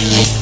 Ano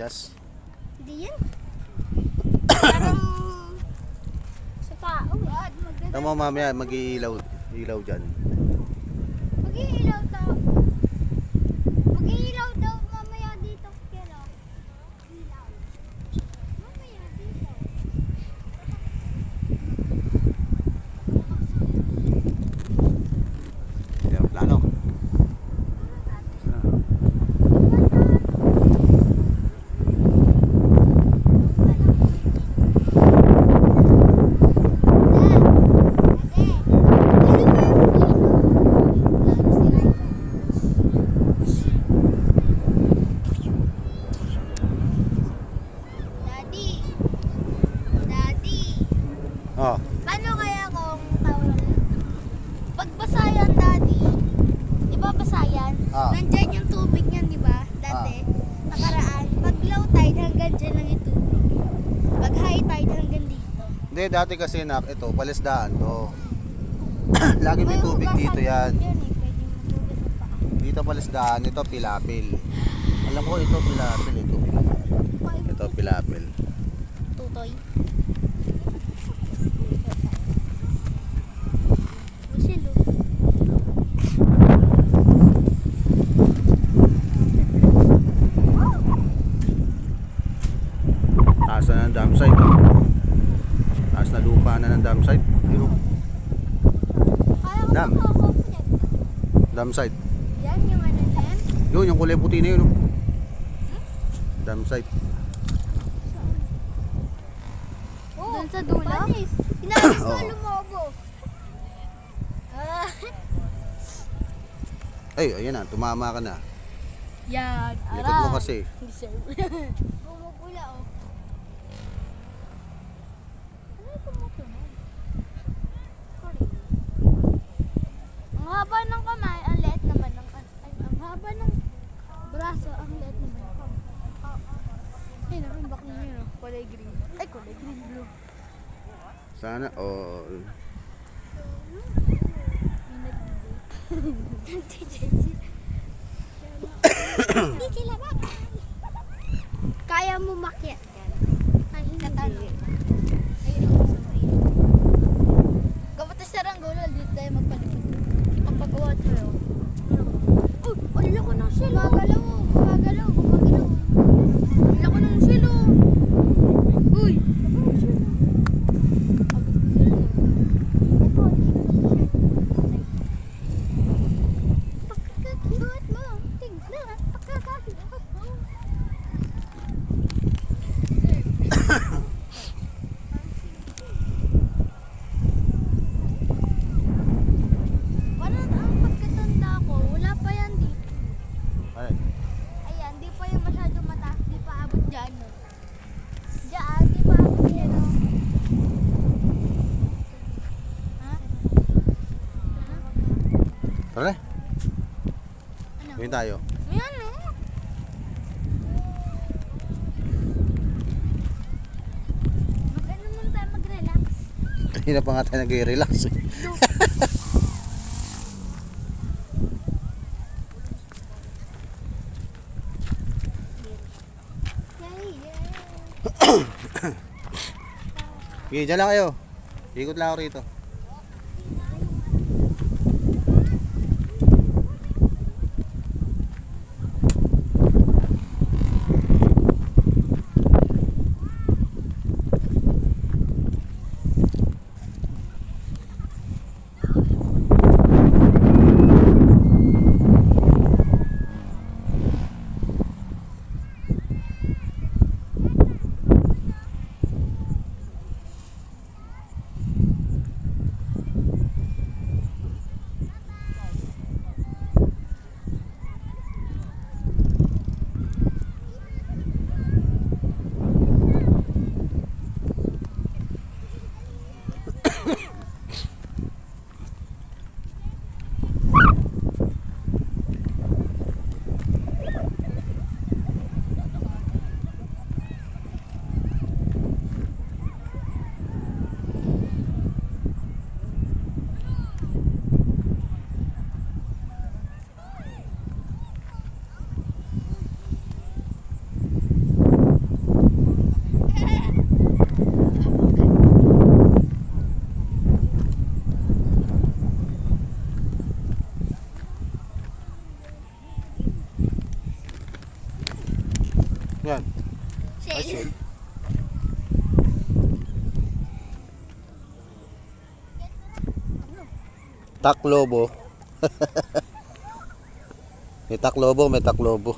Medyas. Hindi yan. Parang sa tao. Maganda. Tama mamaya mag-iilaw ilaw dyan. Mag-iilaw daw. Mag-iilaw daw mamaya dito. Pero, ilaw. Mamaya dito. Yan, plano. Daddy. Daddy. Oh, Paano kaya kung tawag Pagbasa yan, Daddy. Di ba basa yan? Ah. Nandyan yung tubig niyan, di ba? Dati. Nakaraan. Pag low tide, hanggang dyan lang yung tubig. Pag high tide, hanggang dito. Hindi dati kasi nak ito palisdaan to. Lagi may tubig dito yan. Dito palisdaan, ito pilapil. Alam ko ito pilapil ito. Ito pilapil. Tutoy. Silo. Taas na ng dam site. Oh. Taas na lupa na ng dam site. Ayun, Kaya ko Dam. makakapit. Dam site. Yan yung ano yan. Yun, yung kulay puti na yun. Oh. Dam site. Oh, Doon sa dulo? Panis. Inalis ko Oo. lumobo. Ah. Ay, ayan na, tumama ka na. Yan. Likod mo kasi. Gumugula oh. Ano yung tumutunog? Sorry. Ang haba ng kamay, ang liit naman ng ay, ang haba ng braso, ang liit naman. Ayun, ang back niya yun, oh. kulay green. Ay, kulay green blue. Sana, oh, Hindi sila ba? Kaya mo makyat yan. Ay, hindi. Ayun ako sa may. Kapatid sa Ranggolo, dito tayo magpalikid. Kapagawa tayo. Uy, ang lako ng silo. Gumagalaw, gumagalaw, gumagalaw. Ang lako ng silo. Uy, lako ng silo. Ito, Pagkakakibat mo, tignan, pagkakakibat mo. Parang ang pagkatanda ko, wala pa yan dito. ay, Ayan, di pa yung masyado mataas, di pa abot dyan. No? Diyan, di pa abot yan. No? Ha? Tara, Ano? gawin tayo. Ayan, no? Mag-ano muna tayo, mag-relax. Kanina pa nga tayo nag-relax. eh. Okay, dyan lang kayo. Ikot lang ako rito. Yan. Asin. Taklobo. may taklobo, may taklobo.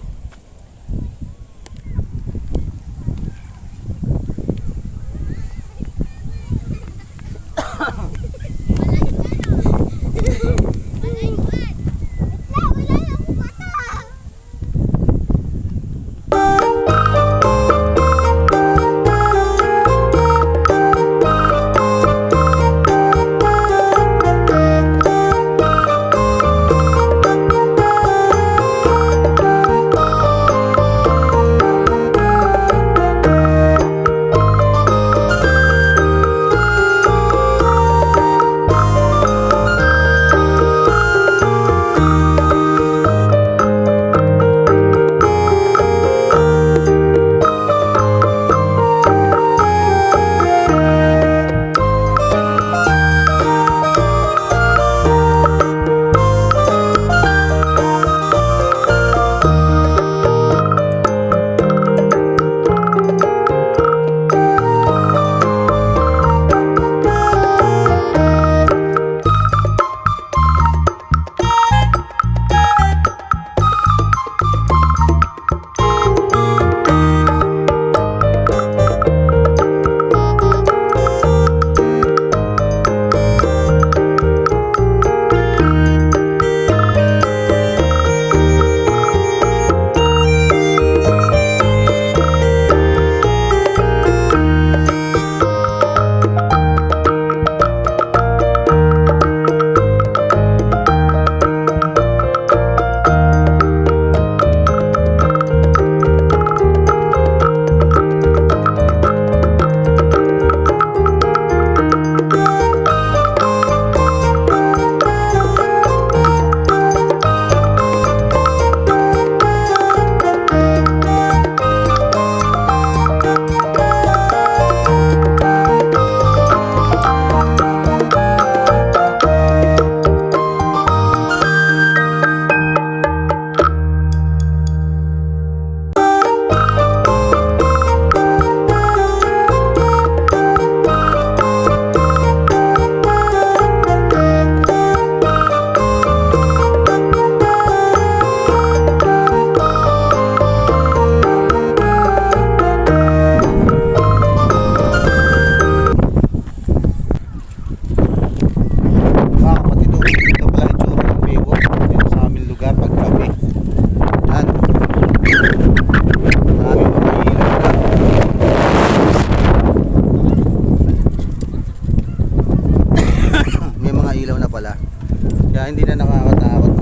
mga ilaw na pala. Kaya hindi na nakakatakot.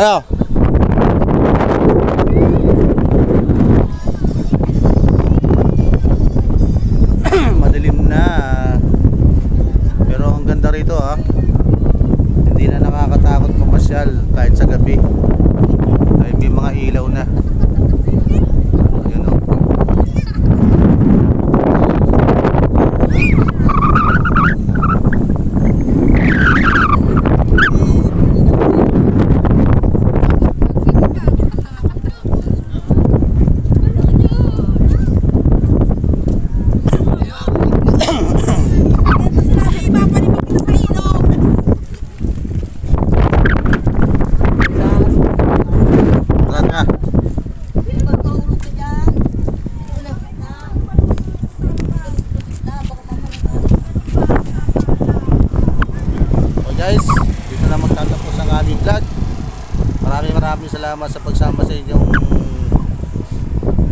Ayo. guys. Dito na magtatapos ang aming vlog. Maraming maraming salamat sa pagsama sa inyong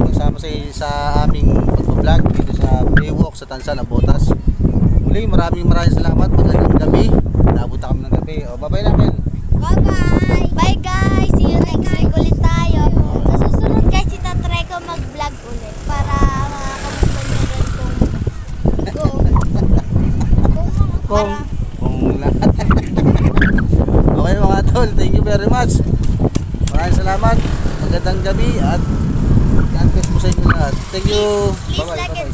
pagsama sa, sa aming pagpa-vlog dito sa Baywalk sa Tansan ng Botas. Muli maraming maraming salamat. Magandang gabi. Naabot kami ng gabi. O bye bye na Kel. Bye bye bye guys. See you next week ulit Thank you. please Bye-bye, like and